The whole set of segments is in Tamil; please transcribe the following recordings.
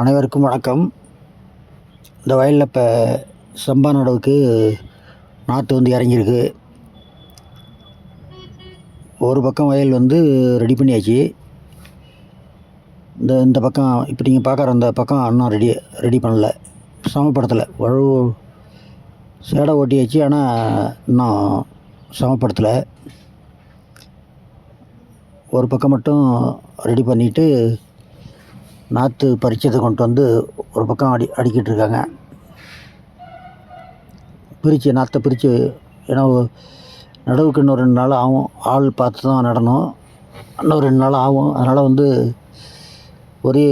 அனைவருக்கும் வணக்கம். இந்த வயலில் இப்போ சம்பா நடவுக்கு நாற்று வந்து இறங்கியிருக்கு. ஒரு பக்கம் வயல் வந்து ரெடி பண்ணியாச்சு. இந்த இந்த பக்கம் இப்போ நீங்கள் பார்க்குற அந்த பக்கம் இன்னும் ரெடி ரெடி பண்ணலை. சமப்படுத்தலை. வழு சேடை ஓட்டியாச்சு ஆனால் இன்னும் சமப்படுத்தலை. ஒரு பக்கம் மட்டும் ரெடி பண்ணிவிட்டு நாற்று பறிச்சதை கொண்டு வந்து ஒரு பக்கம் அடி அடிக்கிட்டு இருக்காங்க பிரித்து நாற்றை பிரித்து ஏன்னா நடவுக்கு இன்னும் ரெண்டு நாள் ஆகும். ஆள் பார்த்து தான் நடணும். இன்னும் ரெண்டு நாள் ஆகும். அதனால் வந்து ஒரே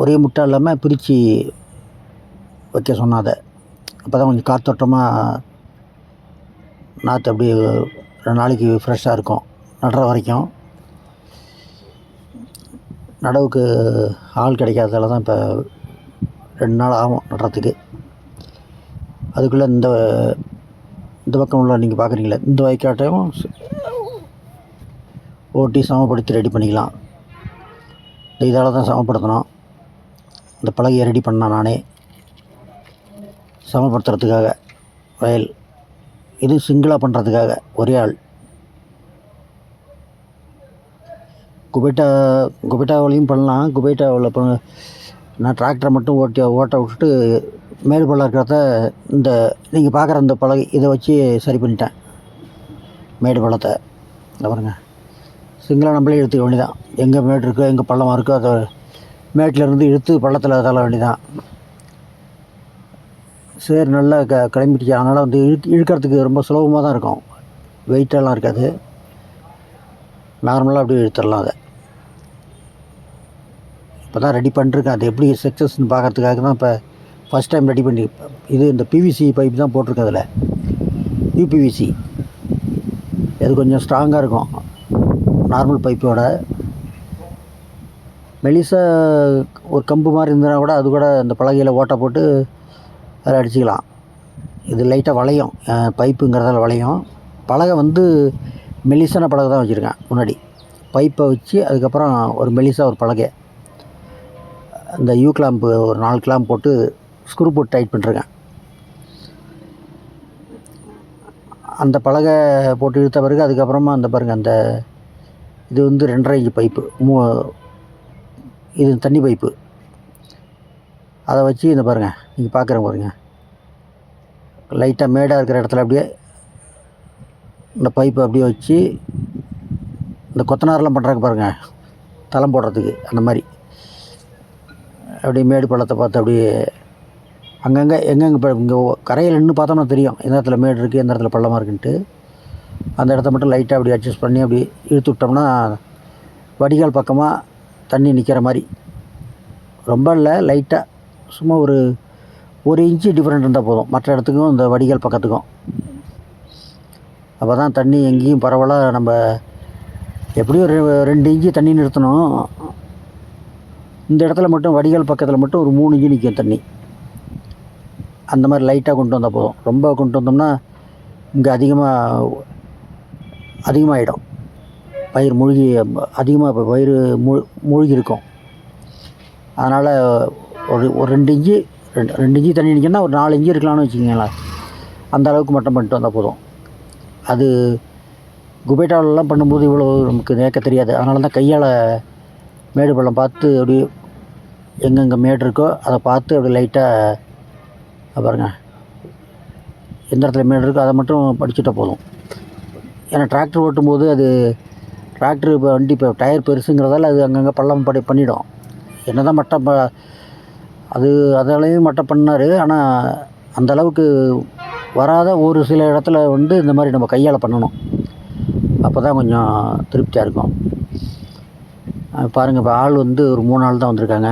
ஒரே முட்டை இல்லாமல் பிரித்து வைக்க சொன்னாத அப்போ தான் கொஞ்சம் காத்தோட்டமாக நாற்று அப்படியே ரெண்டு நாளைக்கு ஃப்ரெஷ்ஷாக இருக்கும். நடுற வரைக்கும். நடவுக்கு ஆள் கிடைக்காததால தான் இப்போ ரெண்டு நாள் ஆகும் நடுறதுக்கு. அதுக்குள்ளே இந்த இந்த பக்கம் உள்ள நீங்கள் பார்க்குறீங்களே இந்த வயக்காட்டையும் ஓட்டி சமப்படுத்தி ரெடி பண்ணிக்கலாம். இந்த இதால் தான் சமப்படுத்தணும். இந்த பலகையை ரெடி பண்ணேன் நானே. சமப்படுத்துறதுக்காக வயல். இது சிங்கிளாக பண்ணுறதுக்காக ஒரே ஆள். குபேட்டா குபேட்டாவிலையும் பண்ணலாம். குபேட்டாவில் இப்போ நான் டிராக்டரை மட்டும் ஓட்டி ஓட்ட விட்டுட்டு மேடு பள்ளம் இருக்கிறத இந்த நீங்கள் பார்க்குற இந்த பழகை இதை வச்சு சரி பண்ணிட்டேன். மேடு பள்ளத்தை. இந்த பாருங்க. சிங்கிளாக நம்மளே எடுத்துக்க வேண்டியதான் எங்கே மேடு இருக்கோ எங்கே பள்ளமாக இருக்கோ அதை மேட்டில் இருந்து இழுத்து பள்ளத்தில் தள்ள வேண்டியதான் சரி நல்லா க கிளம்பிடுச்சு. அதனால் வந்து இழுக்க இழுக்கிறதுக்கு ரொம்ப சுலபமாக தான் இருக்கும் வெயிட்டெல்லாம் இருக்காது. நார்மலாக அப்படியே இழுத்துடலாம் அதை. இப்போ தான் ரெடி பண்ணிருக்கேன் அது எப்படி சக்ஸஸ்ன்னு பார்க்கறதுக்காக தான் இப்போ ஃபஸ்ட் டைம் ரெடி பண்ணி இது இந்த பிவிசி பைப் தான் போட்டிருக்கேன் அதில். யூபிவிசி இது கொஞ்சம் ஸ்ட்ராங்காக இருக்கும். நார்மல் பைப்போட மெலிசா ஒரு கம்பு மாதிரி இருந்ததுனா கூட அது கூட அந்த பலகையில் ஓட்டை போட்டு அதில் அடிச்சுக்கலாம். இது லைட்டாக வளையும். பைப்புங்கிறதால வளையும். பலகை வந்து மெலிசான பலகை தான் வச்சுருக்கேன் முன்னாடி. பைப்பை வச்சு அதுக்கப்புறம் ஒரு மெலிசா ஒரு பலகை. இந்த யூ கிளாம்பு ஒரு நாலு கிளாம்ப் போட்டு ஸ்க்ரூ போட்டு டைட் பண்ணிருக்கேன். அந்த பலகை போட்டு இழுத்த பிறகு அதுக்கப்புறமா அந்த பாருங்கள் அந்த இது வந்து ரெண்டரை இன்ச்சு பைப்பு மூ இது தண்ணி பைப்பு அதை வச்சு இந்த பாருங்கள் நீங்கள் பார்க்குற பாருங்க. லைட்டாக மேடாக இருக்கிற இடத்துல அப்படியே இந்த பைப்பை அப்படியே வச்சு இந்த கொத்தனாரெலாம் பண்ணுறாங்க பாருங்கள் தளம் போடுறதுக்கு அந்த மாதிரி. அப்படியே மேடு பள்ளத்தை பார்த்து அப்படியே அங்கங்கே எங்கெங்கே இப்போ இங்கே கரையில் நின்று பார்த்தோம்னா தெரியும். எந்த இடத்துல மேடு இருக்குது எந்த இடத்துல பள்ளமாக இருக்குன்ட்டு. அந்த இடத்த மட்டும் லைட்டாக அப்படி அட்ஜஸ்ட் பண்ணி அப்படி இழுத்து விட்டோம்னா வடிகால் பக்கமாக தண்ணி நிற்கிற மாதிரி. ரொம்ப இல்லை லைட்டாக சும்மா ஒரு ஒரு இன்ச்சு டிஃப்ரெண்ட் இருந்தால் போதும். மற்ற இடத்துக்கும் இந்த வடிகால் பக்கத்துக்கும். அப்போ தான் தண்ணி எங்கேயும் பரவலாக நம்ம எப்படியும் ரெண்டு இன்ச்சு தண்ணி நிறுத்தணும். இந்த இடத்துல மட்டும் வடிகால் பக்கத்தில் மட்டும் ஒரு மூணு இஞ்சி நிற்கும் தண்ணி. அந்த மாதிரி லைட்டாக கொண்டு வந்தால் போதும். ரொம்ப கொண்டு வந்தோம்னா இங்கே அதிகமாக அதிகமாகிடும் பயிர் மூழ்கி அதிகமாக இப்போ பயிர் மூ மூழ்கி இருக்கும் அதனால் ஒரு ஒரு ரெண்டு இஞ்சி ரெண்டு ரெண்டு இஞ்சி தண்ணி நிற்கணும்னா ஒரு நாலு இஞ்சி இருக்கலாம்னு வச்சுக்கிங்களேன். அந்த அளவுக்கு மட்டும் பண்ணிட்டு வந்தால் போதும். அது குபேட்டாவிலலாம் பண்ணும்போது இவ்வளோ நமக்கு நேக்க தெரியாது. அதனால தான் கையால் மேடு பள்ளம் பார்த்து அப்படி எங்கெங்கே மேடு இருக்கோ அதை பார்த்து அப்படி லைட்டாக பாருங்கள் எந்த இடத்துல மேடு இருக்கோ அதை மட்டும் படிச்சுட்டா போதும். ஏன்னா டிராக்டர் ஓட்டும்போது அது டிராக்டர் இப்போ வண்டி இப்போ டயர் பெருசுங்கிறதால அது அங்கங்கே பள்ளம் படி பண்ணிவிடும் என்ன தான் மட்டம் ப- அது அதாலையும் மட்டம் பண்ணார். ஆனால் அந்த அளவுக்கு வராத ஒரு சில இடத்துல வந்து இந்த மாதிரி நம்ம கையால் பண்ணணும். அப்போ தான் கொஞ்சம் திருப்தியாக இருக்கும். பாருங்கள் இப்போ ஆள் வந்து ஒரு மூணு நாள் தான் வந்திருக்காங்க.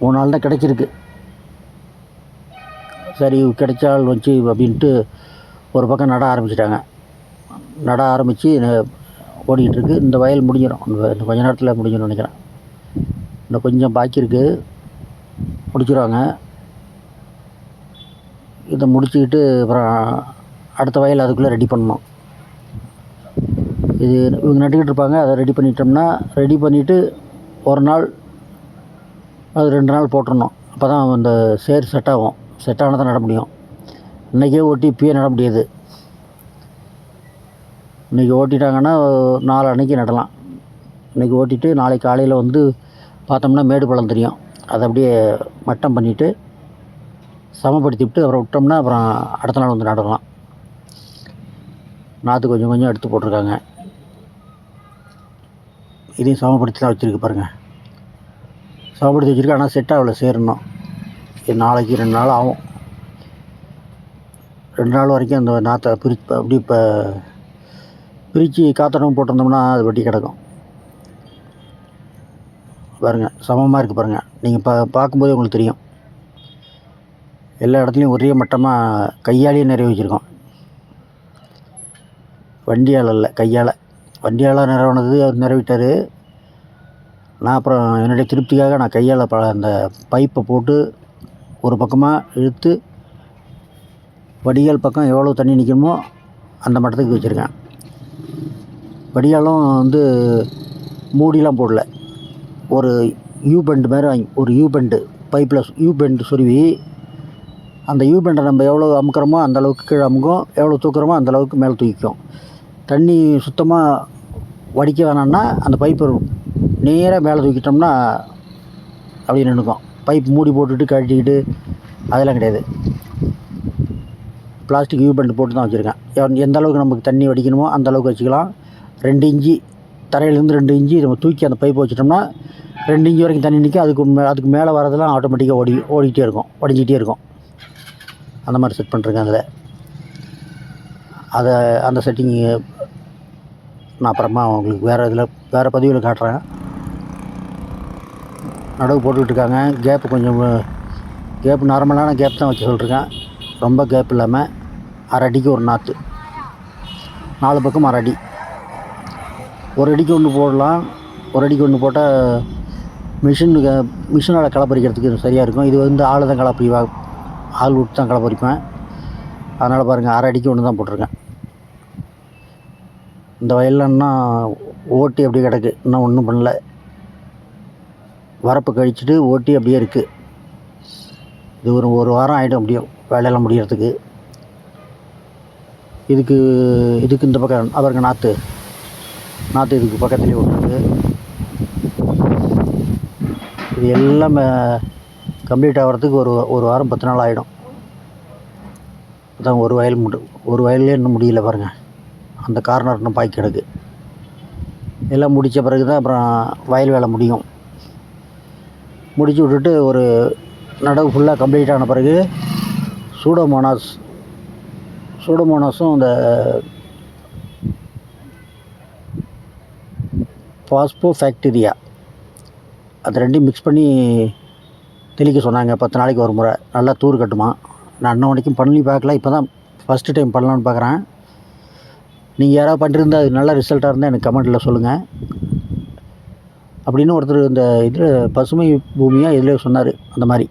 மூணு நாள் தான் கிடைச்சிருக்கு. சரி கிடைச்ச ஆள் வச்சு அப்படின்ட்டு ஒரு பக்கம் நட ஆரம்பிச்சிட்டாங்க. நட ஆரம்பித்து ஓடிக்கிட்டு இருக்கு. இந்த வயல் முடிஞ்சிடும் இந்த இந்த கொஞ்ச நேரத்தில் முடிஞ்சிடும் நினைக்கிறேன். இன்னும் கொஞ்சம் பாக்கி இருக்குது முடிச்சிடுவாங்க இதை முடிச்சுக்கிட்டு அப்புறம் அடுத்த வயல் அதுக்குள்ளே ரெடி பண்ணணும். இது இவங்க நட்டுக்கிட்டு இருப்பாங்க. அதை ரெடி பண்ணிட்டோம்னா ரெடி பண்ணிவிட்டு ஒரு நாள் அது ரெண்டு நாள் போட்டுடணும் அப்போ தான் அந்த சேர் செட் ஆகும். செட் ஆனால் தான் நட முடியும். இன்றைக்கே ஓட்டி இப்பயே நட முடியாது. இன்றைக்கி ஓட்டிட்டாங்கன்னா நாலு அன்னைக்கு நடலாம். இன்றைக்கி ஓட்டிட்டு நாளைக்கு காலையில் வந்து பார்த்தோம்னா மேடு பள்ளம் தெரியும். அதை அப்படியே மட்டம் பண்ணிவிட்டு சமப்படுத்தி விட்டு அப்புறம் விட்டோம்னா அப்புறம் அடுத்த நாள் வந்து நடலாம். நாற்று கொஞ்சம் கொஞ்சம் எடுத்து போட்டிருக்காங்க. இதையும் சமப்படுத்தி தான் வச்சுருக்கு பாருங்கள் சமப்படுத்தி வச்சுருக்கு. ஆனால் செட் ஆகலை சேரணும். இது நாளைக்கு ரெண்டு நாள் ஆகும். ரெண்டு நாள் வரைக்கும் அந்த நாற்றை பிரி அப்படி இப்போ பிரித்து காத்தடம் போட்டிருந்தோம்னா அது வட்டி கிடக்கும். பாருங்கள் சமமாக இருக்குது பாருங்கள் நீங்கள் பா பார்க்கும்போதே உங்களுக்கு தெரியும். எல்லா இடத்துலையும் ஒரே மட்டமாக கையாலேயே நிறைய வச்சுருக்கோம். வண்டியால் இல்லை கையால். வண்டியால் நிறுவனது அவர் நிறைவிட்டார் நான் அப்புறம் என்னுடைய திருப்திக்காக நான் கையால் ப அந்த பைப்பை போட்டு ஒரு பக்கமாக இழுத்து வடிகால் பக்கம் எவ்வளோ தண்ணி நிற்கணுமோ அந்த மட்டத்துக்கு வச்சுருக்கேன். வடிகாலும் வந்து மூடிலாம் போடல. ஒரு யூ பெண்டு மாதிரி வாங்கி ஒரு யூ பெண்டு பைப்பில் யூ பெண்டு சொருவி அந்த யூ பெண்டை நம்ம எவ்வளோ அமுக்கிறோமோ அந்த அளவுக்கு கீழே அமுக்கும் எவ்வளோ தூக்குறோமோ அந்த அளவுக்கு மேலே தூக்கிக்கும். தண்ணி சுத்தமாக வடிக்க வேணாம்னா அந்த பைப்பு நேராக மேலே தூக்கிட்டோம்னா அப்படியே நின்றுக்கும் பைப் மூடி போட்டுட்டு கழட்டிக்கிட்டு அதெல்லாம் கிடையாது. பிளாஸ்டிக் யூ பெண்ட் போட்டு தான் வச்சுருக்கேன். எந்த அளவுக்கு நமக்கு தண்ணி வடிக்கணுமோ அந்த அளவுக்கு வச்சுக்கலாம். ரெண்டு இஞ்சி தரையிலேருந்து ரெண்டு இஞ்சி நம்ம தூக்கி அந்த பைப்பை வச்சிட்டோம்னா ரெண்டு இஞ்சி வரைக்கும் தண்ணி நிற்கும் அதுக்கு மே அதுக்கு மேலே வரதெல்லாம் ஆட்டோமேட்டிக்காக ஓடி ஓடிக்கிட்டே இருக்கும். ஒடிஞ்சிக்கிட்டே இருக்கும். அந்த மாதிரி செட் பண்ணுறேங்க அதில். அதை அந்த செட்டிங்கு நான் அப்புறமா உங்களுக்கு வேறு இதில் வேறு பதிவில் காட்டுறேன். நடவு போட்டுக்கிட்டு இருக்காங்க கேப்பு கொஞ்சம் கேப் நார்மலான கேப் தான் வச்சு சொல்லிருக்கேன். ரொம்ப கேப் இல்லாமல் அரை அடிக்கு ஒரு நாற்று நாலு பக்கம் அரை அடி. ஒரு அடிக்கு ஒன்று போடலாம். ஒரு அடிக்கு ஒன்று போட்டால் மிஷின் மிஷினால் களப்பறிக்கிறதுக்கு சரியாக இருக்கும். இது வந்து ஆள் தான் களப்பறிவா ஆள் விட்டு தான் களப்பறிப்பேன் அதனால் பாருங்கள் அரை அடிக்கு ஒன்று தான் போட்டிருக்கேன். இந்த வயல்லன்னா ஓட்டி அப்படியே கிடக்கு. இன்னும் ஒன்றும் பண்ணல. வரப்பு கழிச்சிட்டு ஓட்டி அப்படியே இருக்குது இது ஒரு ஒரு வாரம் ஆகிடும் அப்படியும் வேலையெல்லாம் முடிகிறதுக்கு இதுக்கு இதுக்கு இந்த பக்கம் அவருங்க நாற்று நாற்று இதுக்கு பக்கத்துலேயே விட்டுருக்கு இது எல்லாம் கம்ப்ளீட் ஆகிறதுக்கு ஒரு ஒரு வாரம் பத்து நாள் ஆகிடும் அதான் ஒரு வயல் முடி ஒரு வயல்லே இன்னும் முடியல பாருங்கள் அந்த கார்னர் இன்னும் பாக்கி கிடக்கு. எல்லாம் முடித்த பிறகு தான் அப்புறம் வயல் வேலை முடியும். முடிச்சு விட்டுட்டு ஒரு நடவு ஃபுல்லாக கம்ப்ளீட் ஆன பிறகு சூடோமோனாஸ் சூடோமோனாஸும் இந்த பாஸ்போ ஃபேக்டீரியா அது ரெண்டையும் மிக்ஸ் பண்ணி தெளிக்க சொன்னாங்க. பத்து நாளைக்கு ஒரு முறை. நல்லா தூர் கட்டுமா. நான் இன்ன வரைக்கும் பண்ணி பார்க்கல. இப்போ தான் ஃபஸ்ட்டு டைம் பண்ணலான்னு பார்க்குறேன். நீங்கள் யாராவது பண்ணிருந்தா அது நல்ல ரிசல்ட்டாக இருந்தால் எனக்கு கமெண்ட்டில் சொல்லுங்கள். அப்படின்னு ஒருத்தர் இந்த இதில் பசுமை பூமியாக இதில் சொன்னார் அந்த மாதிரி.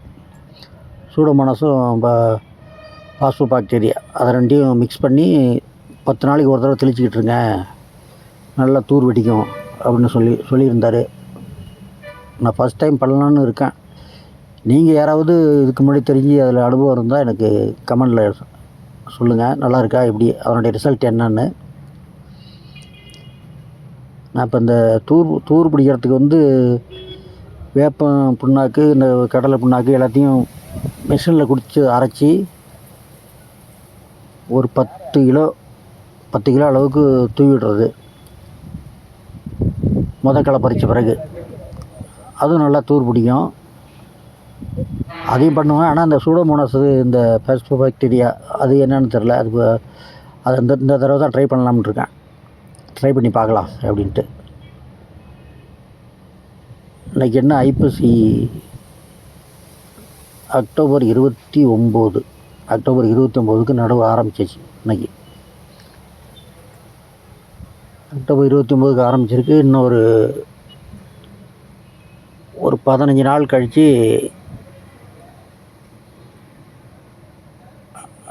சூடோமோனாஸும் பா பாஸ்போ பாக்டீரியா அதை ரெண்டையும் மிக்ஸ் பண்ணி பத்து நாளைக்கு ஒரு தடவை தெளிச்சிக்கிட்டு இருங்க. நல்லா தூர் வெடிக்கும் அப்படின்னு சொல்லி சொல்லியிருந்தார். நான் ஃபஸ்ட் டைம் பண்ணலான்னு இருக்கேன். நீங்கள் யாராவது இதுக்கு முன்னாடி தெரிஞ்சு அதில் அனுபவம் இருந்தால் எனக்கு கமெண்டில் சொல்லுங்கள் நல்லா இருக்கா எப்படி அதனுடைய ரிசல்ட் என்னன்னு. நான் இப்போ இந்த தூர் தூர் பிடிக்கிறதுக்கு வந்து வேப்பம் புண்ணாக்கு இந்த கடலை புண்ணாக்கு எல்லாத்தையும் மிஷினில் குடித்து அரைச்சி ஒரு பத்து கிலோ பத்து கிலோ அளவுக்கு தூவி விடுறது முத களை பறித்த பிறகு. அதுவும் நல்லா தூர் பிடிக்கும். அதையும் பண்ணுவேன். ஆனால் அந்த சூடோமோனாஸ் இந்த பேஸ்டோ பாக்டீரியா அது என்னென்னு தெரில அது அது இந்த இந்த தடவை தான் ட்ரை பண்ணலாம்னு இருக்கேன். ட்ரை பண்ணி பார்க்கலாம் அப்படின்ட்டு. இன்றைக்கி என்ன ஐப்பசி? அக்டோபர் இருபத்தி ஒம்பது. அக்டோபர் இருபத்தி ஒம்போதுக்கு நடவு ஆரம்பிச்சிச்சு இன்னைக்கு. அக்டோபர் இருபத்தி ஒம்போதுக்கு ஆரம்பிச்சிருக்கு. இன்னும் ஒரு ஒரு பதினஞ்சு நாள் கழித்து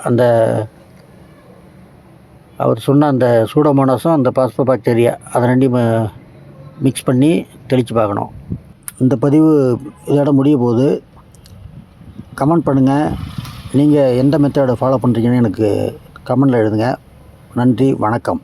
அந்த அவர் சொன்ன அந்த சூடோமோனாஸும் அந்த பாஸ்போ பாக்டீரியா அதை ரெண்டையும் மிக்ஸ் பண்ணி தெளித்து பார்க்கணும். இந்த பதிவு இதோட முடிய போது கமெண்ட் பண்ணுங்கள் நீங்கள் எந்த மெத்தடை ஃபாலோ பண்ணுறீங்கன்னு எனக்கு கமெண்டில் எழுதுங்க. நன்றி வணக்கம்.